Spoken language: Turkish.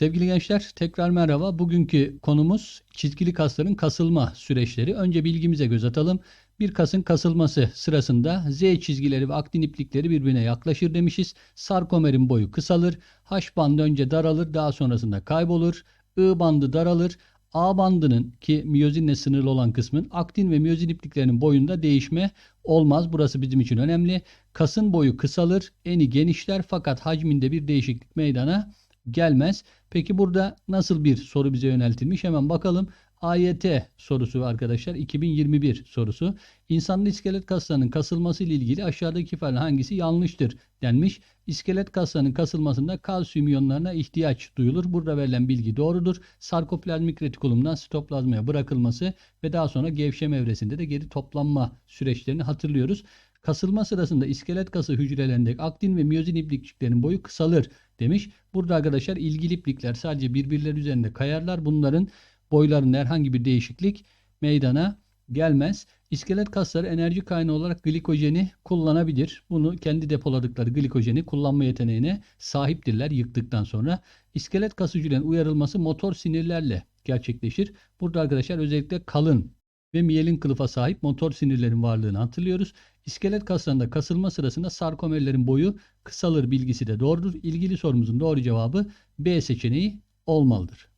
Sevgili gençler tekrar merhaba. Bugünkü konumuz çizgili kasların kasılma süreçleri. Önce bilgimize göz atalım. Bir kasın kasılması sırasında Z çizgileri ve aktin iplikleri birbirine yaklaşır demişiz. Sarkomerin boyu kısalır. H bandı önce daralır daha sonrasında kaybolur. I bandı daralır. A bandının ki miyozinle sınırlı olan kısmın aktin ve miyozin ipliklerinin boyunda değişme olmaz. Burası bizim için önemli. Kasın boyu kısalır, eni genişler fakat hacminde bir değişiklik meydana gelmez. Peki burada nasıl bir soru bize yöneltilmiş? Hemen bakalım. AYT sorusu arkadaşlar 2021 sorusu. İnsanlı iskelet kaslarının kasılması ile ilgili aşağıdaki ifade hangisi yanlıştır denmiş. İskelet kaslarının kasılmasında kalsiyum iyonlarına ihtiyaç duyulur. Burada verilen bilgi doğrudur. Sarkoplazmik retikulumdan sitoplazmaya bırakılması ve daha sonra gevşeme evresinde de geri toplanma süreçlerini hatırlıyoruz. Kasılma sırasında iskelet kası hücrelerindeki aktin ve miyozin iplikçiklerinin boyu kısalır demiş. Burada arkadaşlar ilgili iplikler sadece birbirleri üzerinde kayarlar. Bunların boylarında herhangi bir değişiklik meydana gelmez. İskelet kasları enerji kaynağı olarak glikojeni kullanabilir. Bunu kendi depoladıkları glikojeni kullanma yeteneğine sahiptirler yıktıktan sonra. İskelet kas hücrelerinin uyarılması motor sinirlerle gerçekleşir. Burada arkadaşlar özellikle kalın ve miyelin kılıfa sahip motor sinirlerin varlığını hatırlıyoruz. İskelet kaslarında kasılma sırasında sarkomerlerin boyu kısalır bilgisi de doğrudur. İlgili sorumuzun doğru cevabı B seçeneği olmalıdır.